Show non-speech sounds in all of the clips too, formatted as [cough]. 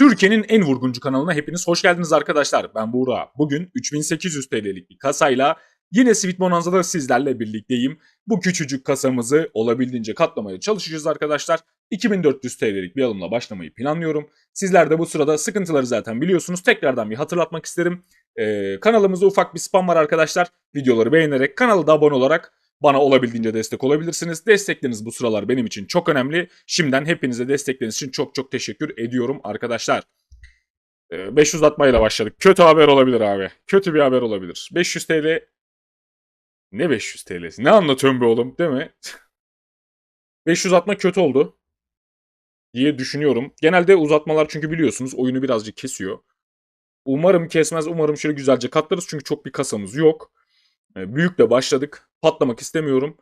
Türkiye'nin en vurguncu kanalına hepiniz hoş geldiniz arkadaşlar. Ben Buğra. Bugün 3800 TL'lik bir kasayla yine Sweet Bonanza'da sizlerle birlikteyim. Bu küçücük kasamızı olabildiğince katlamaya çalışacağız arkadaşlar. 2400 TL'lik bir alımla başlamayı planlıyorum. Sizler de bu sırada sıkıntıları zaten biliyorsunuz. Tekrardan bir hatırlatmak isterim. Ee, kanalımızda ufak bir spam var arkadaşlar. Videoları beğenerek, kanala da abone olarak bana olabildiğince destek olabilirsiniz. Destekleriniz bu sıralar benim için çok önemli. Şimdiden hepinize destekleriniz için çok çok teşekkür ediyorum arkadaşlar. Ee, 500 atmayla başladık. Kötü haber olabilir abi. Kötü bir haber olabilir. 500 TL ne 500 TL'si? Ne anlatıyorsun be oğlum değil mi? [laughs] 500 atma kötü oldu diye düşünüyorum. Genelde uzatmalar çünkü biliyorsunuz oyunu birazcık kesiyor. Umarım kesmez. Umarım şöyle güzelce katlarız. Çünkü çok bir kasamız yok. Ee, Büyükle başladık. Patlamak istemiyorum.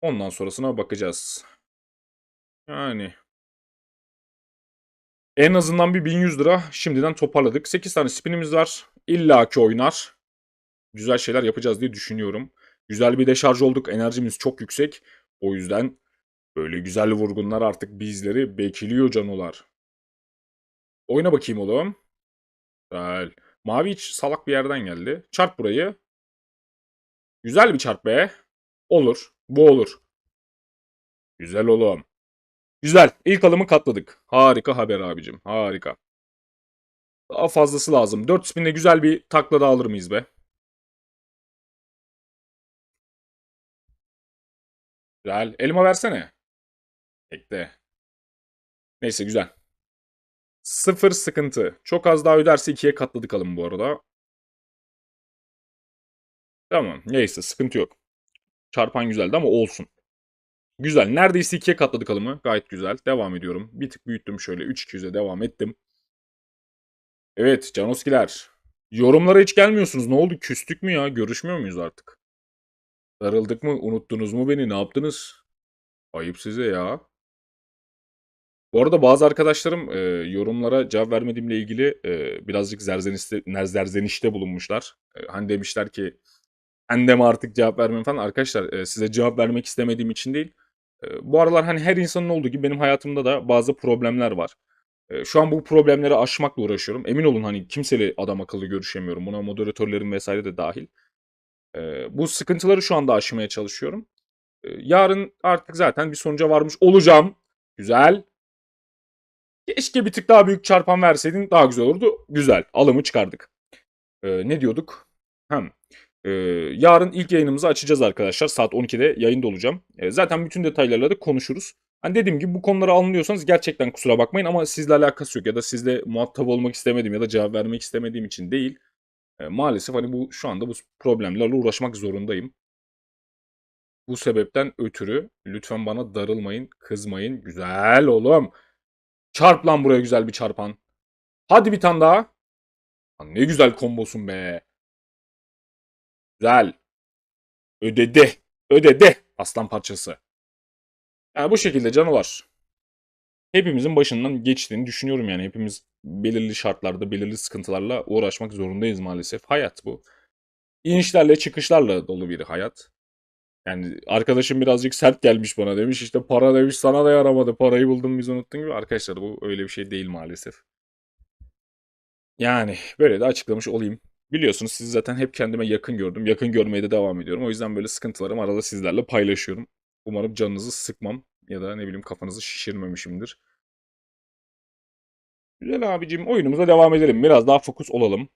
Ondan sonrasına bakacağız. Yani. En azından bir 1100 lira şimdiden toparladık. 8 tane spinimiz var. İlla ki oynar. Güzel şeyler yapacağız diye düşünüyorum. Güzel bir deşarj olduk. Enerjimiz çok yüksek. O yüzden böyle güzel vurgunlar artık bizleri bekliyor canolar. Oyna bakayım oğlum. Güzel. Mavi hiç salak bir yerden geldi. Çarp burayı. Güzel bir çarp be. Olur. Bu olur. Güzel oğlum. Güzel. İlk alımı katladık. Harika haber abicim. Harika. Daha fazlası lazım. 4 spinle güzel bir takla da alır mıyız be? Güzel. Elma versene. Bekle. Neyse güzel. Sıfır sıkıntı. Çok az daha öderse ikiye katladık alım bu arada. Tamam. Neyse sıkıntı yok. Çarpan güzeldi ama olsun. Güzel. Neredeyse ikiye katladık alımı. Gayet güzel. Devam ediyorum. Bir tık büyüttüm şöyle. 3-200'e devam ettim. Evet Canoskiler. Yorumlara hiç gelmiyorsunuz. Ne oldu? Küstük mü ya? Görüşmüyor muyuz artık? Darıldık mı? Unuttunuz mu beni? Ne yaptınız? Ayıp size ya. Bu arada bazı arkadaşlarım e, yorumlara cevap vermediğimle ilgili e, birazcık zerzeniste, zerzenişte bulunmuşlar. E, hani demişler ki ben de mi artık cevap vermem falan. Arkadaşlar e, size cevap vermek istemediğim için değil. E, bu aralar hani her insanın olduğu gibi benim hayatımda da bazı problemler var. E, şu an bu problemleri aşmakla uğraşıyorum. Emin olun hani kimseyle adam akıllı görüşemiyorum. Buna moderatörlerim vesaire de dahil. Bu sıkıntıları şu anda aşmaya çalışıyorum. Yarın artık zaten bir sonuca varmış olacağım. Güzel. Keşke bir tık daha büyük çarpan verseydin daha güzel olurdu. Güzel. Alımı çıkardık. E, ne diyorduk? Hem. Ee, yarın ilk yayınımızı açacağız arkadaşlar. Saat 12'de yayında olacağım. Ee, zaten bütün detaylarla da konuşuruz. Hani dediğim gibi bu konuları anlıyorsanız gerçekten kusura bakmayın ama sizle alakası yok. Ya da sizle muhatap olmak istemedim ya da cevap vermek istemediğim için değil. Ee, maalesef hani bu şu anda bu problemlerle uğraşmak zorundayım. Bu sebepten ötürü lütfen bana darılmayın, kızmayın. Güzel oğlum. Çarp lan buraya güzel bir çarpan. Hadi bir tane daha. Ne güzel kombosun be. Güzel. Ödedi. Ödedi. Aslan parçası. Yani bu şekilde canavar. Hepimizin başından geçtiğini düşünüyorum yani. Hepimiz belirli şartlarda, belirli sıkıntılarla uğraşmak zorundayız maalesef. Hayat bu. İnişlerle çıkışlarla dolu bir hayat. Yani arkadaşım birazcık sert gelmiş bana demiş işte para demiş sana da yaramadı parayı buldum biz unuttun gibi. Arkadaşlar bu öyle bir şey değil maalesef. Yani böyle de açıklamış olayım. Biliyorsunuz sizi zaten hep kendime yakın gördüm. Yakın görmeye de devam ediyorum. O yüzden böyle sıkıntılarımı arada sizlerle paylaşıyorum. Umarım canınızı sıkmam ya da ne bileyim kafanızı şişirmemişimdir. Güzel abicim oyunumuza devam edelim. Biraz daha fokus olalım.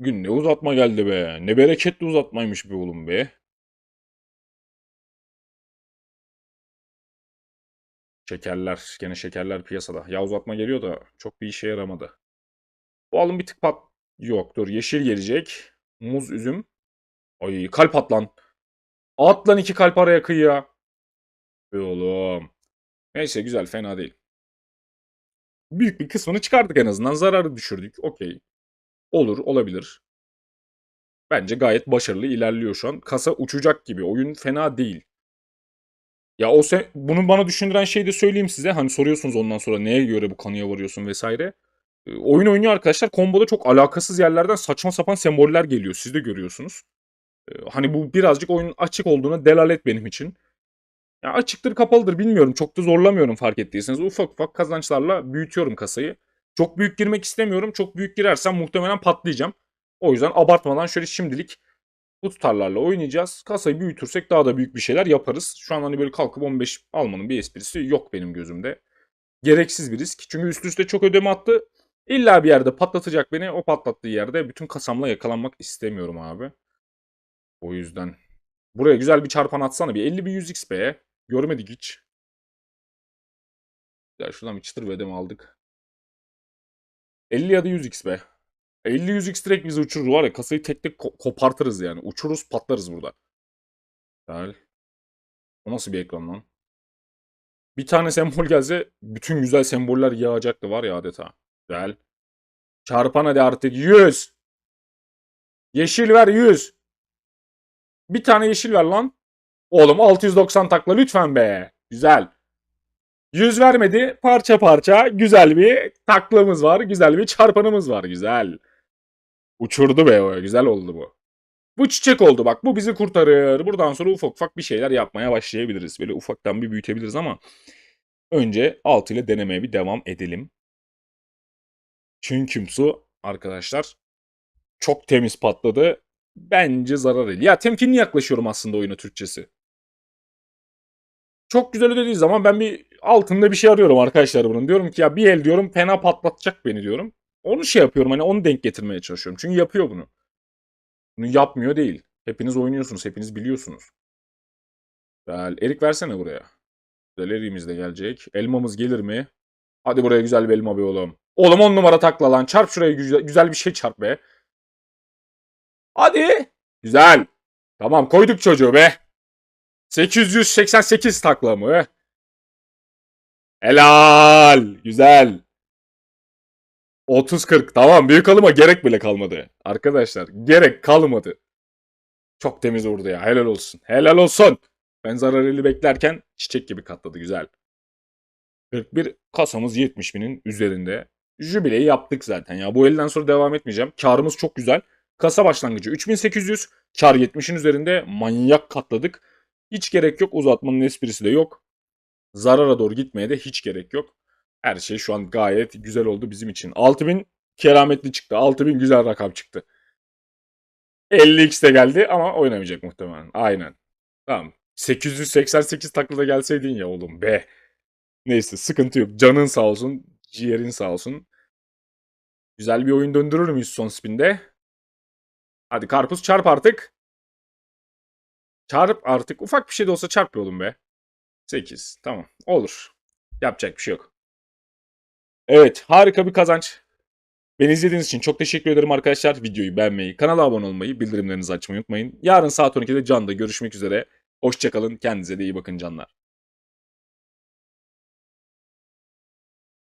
Gün ne uzatma geldi be. Ne bereketli uzatmaymış be oğlum be. Şekerler. Gene şekerler piyasada. Ya uzatma geliyor da çok bir işe yaramadı. Bu alım bir tık pat Yok dur yeşil gelecek. Muz üzüm. Ay kalp at lan. At lan iki kalp araya kıyıya. Be oğlum. Neyse güzel fena değil. Büyük bir kısmını çıkardık en azından. Zararı düşürdük. Okey. Olur olabilir. Bence gayet başarılı ilerliyor şu an. Kasa uçacak gibi. Oyun fena değil. Ya o se bunu bana düşündüren şey de söyleyeyim size. Hani soruyorsunuz ondan sonra neye göre bu kanıya varıyorsun vesaire oyun oynuyor arkadaşlar. Komboda çok alakasız yerlerden saçma sapan semboller geliyor. Siz de görüyorsunuz. Hani bu birazcık oyunun açık olduğuna delalet benim için. Ya açıktır kapalıdır bilmiyorum. Çok da zorlamıyorum fark ettiyseniz. Ufak ufak kazançlarla büyütüyorum kasayı. Çok büyük girmek istemiyorum. Çok büyük girersem muhtemelen patlayacağım. O yüzden abartmadan şöyle şimdilik bu tutarlarla oynayacağız. Kasayı büyütürsek daha da büyük bir şeyler yaparız. Şu an hani böyle kalkıp 15 almanın bir esprisi yok benim gözümde. Gereksiz bir risk. Çünkü üst üste çok ödeme attı. İlla bir yerde patlatacak beni. O patlattığı yerde bütün kasamla yakalanmak istemiyorum abi. O yüzden. Buraya güzel bir çarpan atsana. Bir 50 bir 100 XP. Görmedik hiç. Ya şuradan bir çıtır ödeme aldık. 50 ya da 100 XP. 50 100 X direkt bizi uçurur var ya kasayı tek tek ko- kopartırız yani. Uçururuz patlarız burada. Güzel. O nasıl bir ekran lan? Bir tane sembol gelse bütün güzel semboller yağacaktı var ya adeta. Güzel. Çarpan hadi artık 100. Yeşil ver 100. Bir tane yeşil ver lan. Oğlum 690 takla lütfen be. Güzel. 100 vermedi. Parça parça güzel bir taklamız var. Güzel bir çarpanımız var. Güzel. Uçurdu be o. Güzel oldu bu. Bu çiçek oldu bak. Bu bizi kurtarır. Buradan sonra ufak ufak bir şeyler yapmaya başlayabiliriz. Böyle ufaktan bir büyütebiliriz ama önce 6 ile denemeye bir devam edelim. Çünkü su arkadaşlar çok temiz patladı. Bence zarar değil. Ya temkinli yaklaşıyorum aslında oyuna Türkçesi. Çok güzel ödediği zaman ben bir altında bir şey arıyorum arkadaşlar bunun. Diyorum ki ya bir el diyorum fena patlatacak beni diyorum. Onu şey yapıyorum hani onu denk getirmeye çalışıyorum. Çünkü yapıyor bunu. Bunu yapmıyor değil. Hepiniz oynuyorsunuz. Hepiniz biliyorsunuz. Güzel. Erik versene buraya. Güzel de gelecek. Elmamız gelir mi? Hadi buraya güzel bir elma be oğlum. Oğlum on numara takla lan. Çarp şuraya güzel, güzel bir şey çarp be. Hadi. Güzel. Tamam koyduk çocuğu be. 888 takla mı? Helal. Güzel. 30-40 tamam büyük alıma gerek bile kalmadı. Arkadaşlar gerek kalmadı. Çok temiz vurdu ya helal olsun. Helal olsun. Ben zararlı beklerken çiçek gibi katladı güzel. 41 kasamız 70 binin üzerinde. Jübileyi yaptık zaten ya. Bu elden sonra devam etmeyeceğim. Karımız çok güzel. Kasa başlangıcı 3800. Kar 70'in üzerinde manyak katladık. Hiç gerek yok. Uzatmanın esprisi de yok. Zarara doğru gitmeye de hiç gerek yok. Her şey şu an gayet güzel oldu bizim için. 6000 kerametli çıktı. 6000 güzel rakam çıktı. 50x de geldi ama oynamayacak muhtemelen. Aynen. Tamam. 888 taklada gelseydin ya oğlum be. Neyse sıkıntı yok. Canın sağ olsun. Ciğerin sağ olsun. Güzel bir oyun döndürür müyüz son spinde? Hadi karpuz çarp artık. Çarp artık. Ufak bir şey de olsa çarp be oğlum be. 8. Tamam. Olur. Yapacak bir şey yok. Evet harika bir kazanç. Beni izlediğiniz için çok teşekkür ederim arkadaşlar. Videoyu beğenmeyi, kanala abone olmayı, bildirimlerinizi açmayı unutmayın. Yarın saat 12'de Can'da görüşmek üzere. Hoşçakalın. Kendinize de iyi bakın canlar.